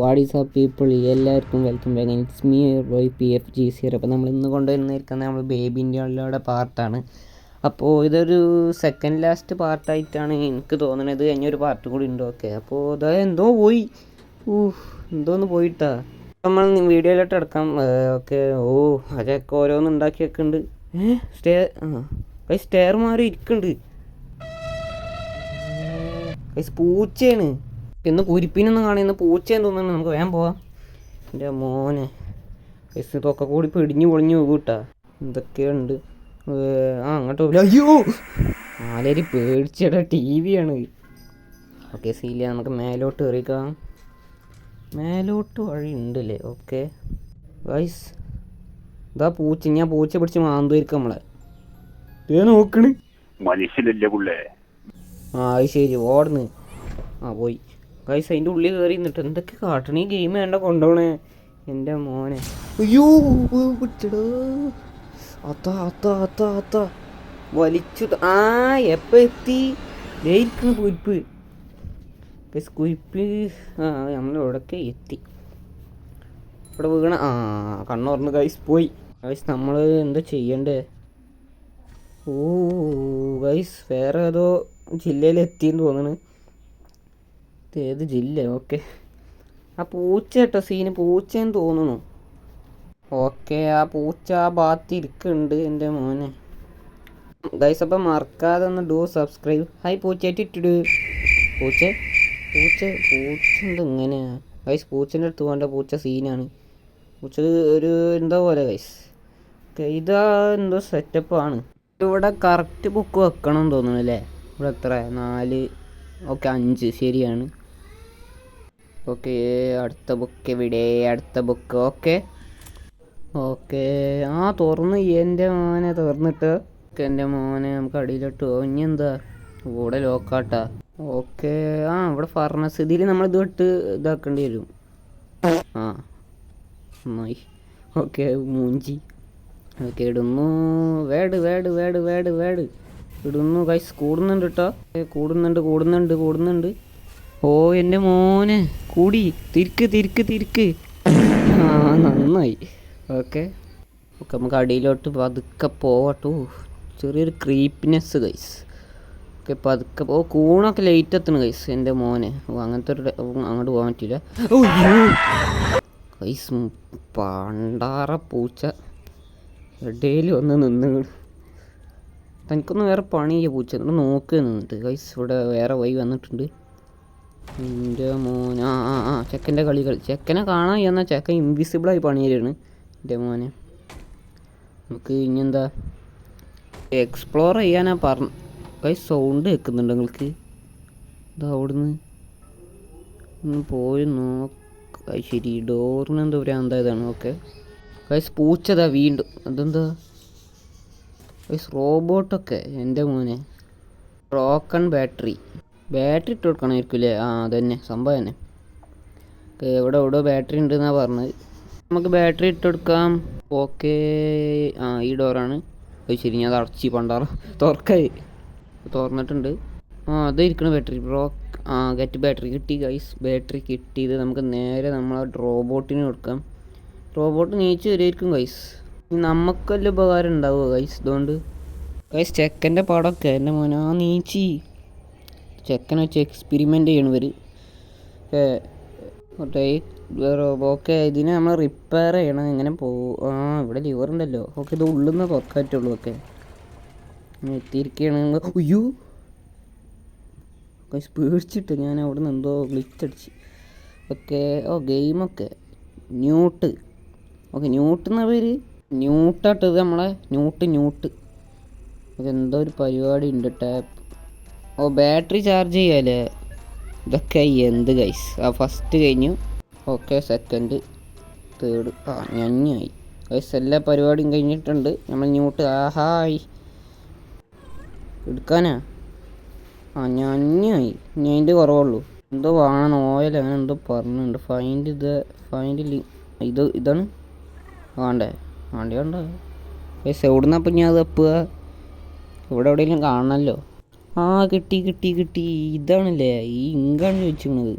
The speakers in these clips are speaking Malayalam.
വാട്ട് ഈസ് ആ പീപ്പിൾ എല്ലാവർക്കും welcome back it's me boy P F G C അപ്പോൾ നമ്മൾ ഇന്ന് കൊണ്ടുവന്നിരിക്കുന്നത് നമ്മൾ ബേബി ഇന്ത്യയുടെ പാർട്ടാണ് അപ്പോൾ ഇതൊരു സെക്കൻഡ് ലാസ്റ്റ് പാർട്ടായിട്ടാണ് എനിക്ക് തോന്നുന്നത്. കഴിഞ്ഞൊരു പാർട്ട് കൂടി ഉണ്ട് ഓക്കെ അപ്പോൾ അതായത് എന്തോ പോയി. ഊഹ് എന്തോ ഒന്ന് പോയിട്ടാ. നമ്മൾ വീഡിയോയിലോട്ട് എടുക്കാം ഓക്കെ ഓ അതൊക്കെ ഓരോന്ന് ഉണ്ടാക്കിയൊക്കെ ഉണ്ട്. സ്റ്റേ ആ സ്റ്റെയർ മാറി ഇരിക്കുന്നുണ്ട് പൂച്ചയാണ്. ഇന്ന് കുരിപ്പിനൊന്നും കാണുന്ന പൂച്ചയെന്ന് തോന്നുന്നു നമുക്ക് വേഗം പോവാം. എന്റെ മോനെ. ബസ് ഇതൊക്കെ കൂടി പിടിഞ്ഞു പൊളിഞ്ഞു പോകും കേട്ടാ. എന്തൊക്കെയുണ്ട്? ആ അങ്ങോട്ട് പോകില്ല അയ്യോ! ആലേരി പേടിച്ചട. ടി വിയാണ്. ഓക്കെ സീല നമുക്ക് മേലോട്ട് കയറിക്കാം മേലോട്ട് വഴി ഉണ്ടല്ലേ? ഓക്കെ. വൈസ് ഇതാ പൂച്ച. ഞാൻ പൂച്ച പിടിച്ച് മാന്തുമായിരിക്കും നമ്മളെ. ഏ നോക്കണ്. മനുഷ്യനല്ലേ പുള്ളേ? ആ അത് ശരി. ഓടുന്നു. ആ പോയി. ഗൈസ് അതിന്റെ ഉള്ളിൽ കയറി നിന്നിട്ട് എന്തൊക്കെ കാട്ടണ ഈ ഗെയിം വേണ്ട കൊണ്ടോണേ? എന്റെ മോനെ. അയ്യോ അത്ത അത്ത അത്ത അത്ത. വലിച്ചു ആ എപ്പോൾ എത്തി? ദയിരിക്കുന്ന കുരിപ്പ് ഗൈസ് കുരിപ്പ് ആ നമ്മൾ എത്തി? ഇവിടെ വീണ ആ കണ്ണുറന്ന് ഗൈസ് പോയി. ഗൈസ് നമ്മൾ എന്താ ചെയ്യണ്ടേ? ഓ ഗൈസ് വേറെ ഏതോ ജില്ലയിൽ എത്തിന്ന് തോന്നുന്നു. ഇത് ഏത് ജില്ല? ഓക്കെ. ആ പൂച്ച കേട്ടോ സീന് പൂച്ചയെന്ന് തോന്നുന്നു. ഓക്കെ ആ പൂച്ച ആ ഭാഗത്ത് ഇരിക്കുന്നുണ്ട് എന്റെ മോനെ. ഗൈസ് അപ്പം മറക്കാതെ ഒന്ന് ഡു സബ്സ്ക്രൈബ്. ഹായ് പൂച്ചയായിട്ട് ഇട്ടിട് പൂച്ച പൂച്ച പൂച്ച എന്താ ഇങ്ങനെയാ? ഗൈസ് പൂച്ചന്റെ അടുത്ത് പോകേണ്ട പൂച്ച സീനാണ്. പൂച്ച ഒരു എന്താ പോലെ ഗൈസ് ഇതാ എന്തോ സെറ്റപ്പാണ് ഇവിടെ കറക്റ്റ് ബുക്ക് വെക്കണം തോന്നുന്നു അല്ലേ? ഇവിടെ എത്ര? നാല് ഓക്കെ അഞ്ച്. ശരിയാണ്. ഓക്കെ അടുത്ത ബുക്ക് എവിടെ? അടുത്ത ബുക്ക് ഓക്കെ. ഓക്കെ. ആ തുറന്ന്. എന്റെ മോനെ തുറന്നിട്ട്. എന്റെ മോനെ നമുക്ക് അടിയിലോട്ട് പോകും ഇനി എന്താ? ഇവിടെ ലോക്കാട്ടാ ഓക്കെ. ആ ഇവിടെ ഫർണസ് ഇതിൽ നമ്മൾ ഇത് ഇട്ട് ഇതാക്കേണ്ടി വരും. ആ. നന്നായി. ഓക്കെ മൂഞ്ചി. ഓക്കെ ഇടുന്നു. വേട് വേട് വേട് വേട് വേട്. ഇടുന്നു. കൈസ് കൂടുന്നുണ്ട് കേട്ടോ കൂടുന്നുണ്ട് കൂടുന്നുണ്ട് കൂടുന്നുണ്ട്. ഓ എന്റെ മോനെ. കൂടി. തിരിക്ക് തിരിക്ക് തിരിക്ക് ആ നന്നായി. ഓക്കെ. ഓക്കെ നമുക്ക് അടിയിലോട്ട് പതുക്കെ പോവട്ടോ. ചെറിയൊരു ക്രീപ്പിനെസ് കൈസ് ഓക്കെ പതുക്കെ ഓ കൂണൊക്കെ ലൈറ്റ് എത്തണം കൈസ് എന്റെ മോനെ. ഓ അങ്ങനത്തെ ഒരു അങ്ങോട്ട് പോകാൻ പറ്റില്ല കൈസ് പണ്ടാറ പൂച്ച ഇടയിൽ വന്ന് നിന്ന് തനിക്കൊന്നും വേറെ പണിയ പൂച്ച. എന്നിട്ട് നോക്കുക നിന്നിട്ട്. ഗൈസ് ഇവിടെ വേറെ വൈ വന്നിട്ടുണ്ട്. എന്റെ മോന. ആ ആ ചെക്കന്റെ കളികൾ. ചെക്കനെ കാണാൻ എന്നാൽ ചെക്കൻ ഇൻവിസിബിളായി പണിയാണ് എന്റെ മോനെ. നമുക്ക് ഇനി എന്താ? എക്സ്പ്ലോർ ചെയ്യാനാ പറഞ്ഞ കൈ സൗണ്ട് കേൾക്കുന്നുണ്ട് നിങ്ങൾക്ക്? ഇത് അവിടുന്ന്. ഒന്ന് പോയി നോക്ക. ശരി ഡോറിന് എന്താ ഭ്രാന്തായതാണ്. ഓക്കെ. ഗൈസ് പൂച്ചതാ വീണ്ടും. അതെന്താ? ഗൈസ് റോബോട്ടൊക്കെ എന്റെ മോനെ. ബ്രോക്കൺ ബാറ്ററി ബാറ്ററി ഇട്ട് കൊടുക്കണമായിരിക്കില്ലേ ആ അതന്നെ. സംഭവം തന്നെ. ഇവിടെ എവിടെ ബാറ്ററി ഉണ്ടെന്നാണ് പറഞ്ഞത്. നമുക്ക് ബാറ്ററി ഇട്ട് കൊടുക്കാം. ഓക്കെ ആ ഈ ഡോറാണ് അത് ശരി ഞാൻ അത് അടച്ചി പണ്ടാറ തുറക്കായി തുറന്നിട്ടുണ്ട്. ആ അത് ഇരിക്കണ ബാറ്ററി ബ്രോ ആ ഗെറ്റ് ബാറ്ററി കിട്ടി ഗൈസ് ബാറ്ററി കിട്ടിയത് നമുക്ക് നേരെ നമ്മളെ റോബോട്ടിന് കൊടുക്കാം. റോബോട്ട് നീച്ച് വരുമായിരിക്കും ഗൈസ് നമുക്കല്ല ഉപകാരം ഉണ്ടാവുക ഗൈസ് ഇതുകൊണ്ട് ഗൈസ് ചെക്കന്റെ പടമൊക്കെ എന്റെ മോനാ നീച്ചി. ചെക്കനെ വെച്ച് എക്സ്പെരിമെന്റ് ചെയ്യണവർ ഓക്കെ ഇതിനെ നമ്മൾ റിപ്പയർ ചെയ്യണം. എങ്ങനെ പോകും ആ ഇവിടെ ലിവർ ഉണ്ടല്ലോ. ഓക്കെ ഇത് ഉള്ളിൽ നിന്ന് തുറക്കാൻ പറ്റുള്ളൂ ഓക്കെ എത്തിയിരിക്കുകയാണ് ഗൈസ് പേടിച്ചിട്ട് ഞാൻ അവിടെ നിന്ന് എന്തോ ഗ്ലിച്ചടിച്ച് ഓക്കെ ഓ ഗെയിമൊക്കെ ന്യൂട്ട് ഓക്കെ ന്യൂട്ട് എന്ന പേര്? ന്യൂട്ടാട്ടത് നമ്മളെ. ന്യൂട്ട് ന്യൂട്ട് എന്തോ ഒരു പരിപാടി ഉണ്ട് ടാപ്പ്. ഓ ബാറ്ററി ചാർജ് ചെയ്യാല്ലേ ഇതൊക്കെ എന്ത് ഗൈസ് ആ ഫസ്റ്റ് കഴിഞ്ഞു. ഓക്കെ സെക്കൻഡ് തേർഡ് ആ ഞഞ്ഞായി. ഗൈസ് എല്ലാ പരിപാടിയും കഴിഞ്ഞിട്ടുണ്ട്. നമ്മൾ ന്യൂട്ട് ആഹായി. എടുക്കാനാ? ആ ഞഞ്ഞായി. ഇനി കുറവുള്ളൂ. എന്തോ വേണം ഓയിൽ അങ്ങനെ എന്തോ പറഞ്ഞിട്ടുണ്ട്. ഫൈൻഡ് ഇത് ഫൈൻഡ് ഇത് ഇതാണ്? വേണ്ടേ? വേണ്ടേ വേണ്ട. ഗൈസ് എവിടുന്ന അപ്പം ഞാൻ അത് എപ്പുക ഇവിടെ എവിടെയെങ്കിലും കാണണമല്ലോ ആ കിട്ടി കിട്ടി കിട്ടി. ഇതാണല്ലേ? ഈ ഇങ്കാണ് ചോദിച്ചിരുന്നത്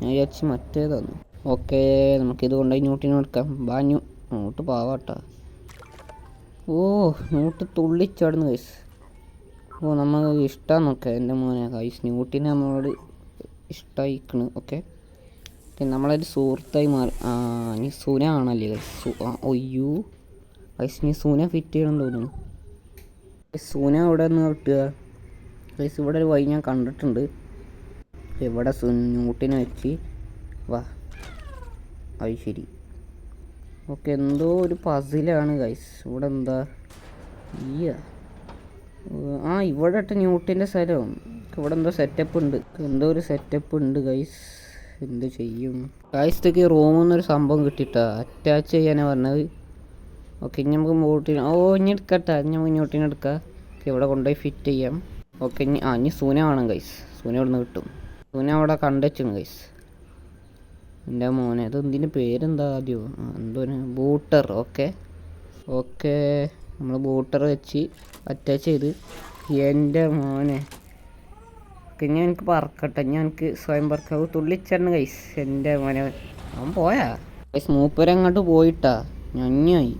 ഞാൻ വിചാരിച്ച് മറ്റേതാണ്. ഓക്കെ നമുക്കിത് കൊണ്ടുപോയി ന്യൂട്ടിന് കൊടുക്കാം ബാഞ്ഞു നോട്ട് പാവാട്ടാ. ഓ നോട്ട് തുള്ളിച്ചാടുന്നു കൈസ് ഓ നമ്മൾ ഇഷ്ടമാന്നൊക്കെ എന്റെ മോനെ കൈസ് ന്യൂട്ടിനെ നമ്മളോട് ഇഷ്ടമായിക്കണ് ഓക്കെ. നമ്മളൊരു സുഹൃത്തായി മാറി. ആ നീ സുന ആണല്ലേ കൈസ് ഒയ്യോ ഗൈസ് നീ സുന ഫിറ്റ് ചെയ്യണം തോന്നുന്നു. സുന എവിടെ നിന്ന് കിട്ടുക? ഗൈസ് ഇവിടെ ഒരു വഴി ഞാൻ കണ്ടിട്ടുണ്ട്. ഇവിടെ സുന്നൂട്ടിനെ വെച്ച്? വാ. അത് ശരി. ഓക്കെ എന്തോ ഒരു പസിലാണ് ഗൈസ് ഇവിടെ എന്താ? ഈ ആ ഇവിടെ ഇട്ട് ന്യൂട്ടിന്റെ സ്ഥലം. ഇവിടെ എന്തോ സെറ്റപ്പ് ഉണ്ട്. എന്തോ ഒരു സെറ്റപ്പ് ഉണ്ട് ഗൈസ് എന്ത് ചെയ്യും? ഗൈസ്തൊക്കെ റൂമിൽ നിന്നൊരു സംഭവം കിട്ടിയിട്ടാ അറ്റാച്ച് ചെയ്യാനാണ് പറഞ്ഞത്. ഓക്കെ ഇനി നമുക്ക് മൂട്ടിന് ഓ ഇനി എടുക്കട്ടെ. ഇനി നമുക്ക് ന്യൂട്ടിനെടുക്കാം ഓക്കെ ഇവിടെ കൊണ്ടുപോയി ഫിറ്റ് ചെയ്യാം. ഓക്കെ ഇനി ആ ഇനി സൂന വേണം ഗൈസ് സൂന ഇവിടെ നിന്ന് കിട്ടും. സൂന അവിടെ കണ്ടുവെച്ചു ഗൈസ് എന്റെ മോനെ അത് എന്തിന്റെ പേരെന്താ ആദ്യം? എന്തോ ബൂട്ടർ ഓക്കെ. ഓക്കെ നമ്മൾ ബൂട്ടർ വെച്ച് അറ്റാച്ച് ചെയ്ത്. എന്റെ മോനെ. ഓക്കെ എനിക്ക് പറക്കട്ടെ. ഞാൻ എനിക്ക് സ്വയം പറക്കാവ് തുള്ളിച്ചേർന്ന് കൈസ് എന്റെ മോനെ അവൻ പോയാ? കൈസ് മൂപ്പര് അങ്ങോട്ട് പോയിട്ടാ? ഞഞ്ഞായി.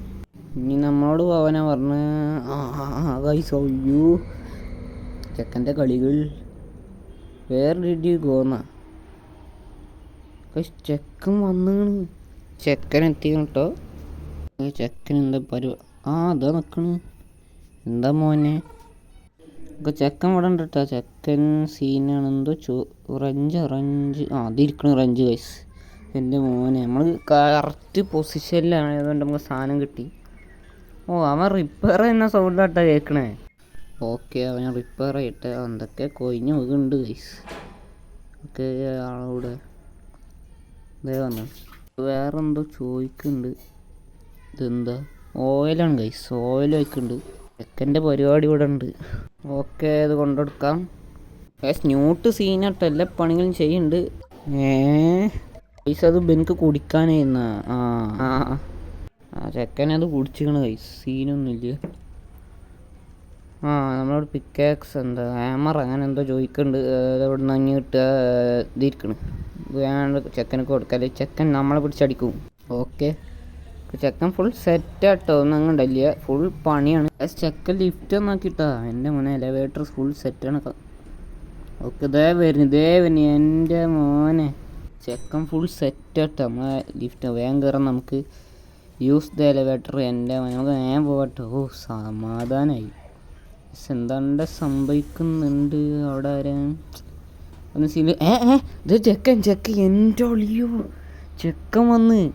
ഇനി നമ്മളോട് പോവാനാ പറഞ്ഞ്. ആ കൈസ് അയ്യോ. ചെക്കന്റെ കളികൾ. വേറെ രീതി പോന്ന ചെക്കൻ വന്നാണ്. ചെക്കൻ എത്തി കേട്ടോ ചെക്കൻ എന്താ പരുവ? ആ അതാ നിൽക്കണ് എന്താ മോനെ? ഒക്കെ ചെക്കൻ ഇവിടെ ഉണ്ട് കേട്ടോ ചെക്കൻ സീനാണ് എന്തോ ചോ റഞ്ച് റഞ്ച് ആ അതിരിക്കണ റഞ്ച് വയസ്സ് എന്റെ മോനെ നമ്മൾ കറക്റ്റ് പൊസിഷനിലാണ് അതുകൊണ്ട് നമുക്ക് സാധനം കിട്ടി. ഓ അവൻ റിപ്പയർ തന്നെ സൗണ്ടാട്ടാ കേൾക്കണേ ഓക്കെ അവൻ റിപ്പയർ ആയിട്ട് എന്തൊക്കെ കൊയിഞ്ഞ് പോകുന്നുണ്ട് ഗൈസ് ഓക്കെ ആളോട് ഇതേ വന്നു. വേറെ എന്തോ ചോദിക്കുന്നുണ്ട്. ഇതെന്താ? ഓയിലാണ് ഗൈസ് ഓയിൽ വയ്ക്കുന്നുണ്ട് ചെക്കന്റെ പരിപാടി ഇവിടെ ഉണ്ട്. ഓക്കെ ഇത് കൊണ്ടെടുക്കാം ഗൈസ് ന്യൂട്ട് സീനായിട്ട് എല്ലാ പണികളും ചെയ്യുന്നുണ്ട്. ഏ? ഗൈസ് അത് എനിക്ക് കുടിക്കാനായിരുന്ന? ആ ആ അത് കുടിച്ചിക്കണ് ഗൈസ് സീനൊന്നുമില്ല ആ നമ്മളോട് പിക്കാക്സ് എന്താ ഹാമർ അങ്ങനെ എന്തോ ചോദിക്കുന്നുണ്ട് അതവിടെ നിന്ന് അങ്ങ് കിട്ടുക? ഇതിരിക്കണ്. വേണ്ട ചെക്കനൊക്കെ കൊടുക്കാല്ലേ ചെക്കൻ നമ്മളെ പിടിച്ചടിക്കും ഓക്കെ. ചെക്കൻ ഫുൾ സെറ്റാട്ടോ ഒന്നും അങ്ങോട്ടല്ല ഫുൾ പണിയാണ്. ചെക്കൻ ലിഫ്റ്റ് നോക്കിട്ടാ എന്റെ മോനെ എലവേറ്റർ ഫുൾ സെറ്റാണ് ഓക്കെ ഇതേ വരുന്നു. ഇതേ വരുന്നു. എന്റെ മോനെ. ചെക്കൻ ഫുൾ സെറ്റ് ആട്ടോ. നമ്മളെ ലിഫ്റ്റ് വേഗം കയറാൻ നമുക്ക് യൂസ് ദ എലവേറ്റർ എന്റെ മോനെ നമുക്ക് വേഗം പോകട്ടെ ഓ സമാധാനമായി എന്താണ്ട് സംഭവിക്കുന്നുണ്ട്? അവിടെ ആരാ? ഒന്ന് സീൽ ഏ ഏ ഇത് ചെക്കൻ ചെക്കൻ എന്റെ ഒളിയോ. ചെക്കൻ വന്ന്.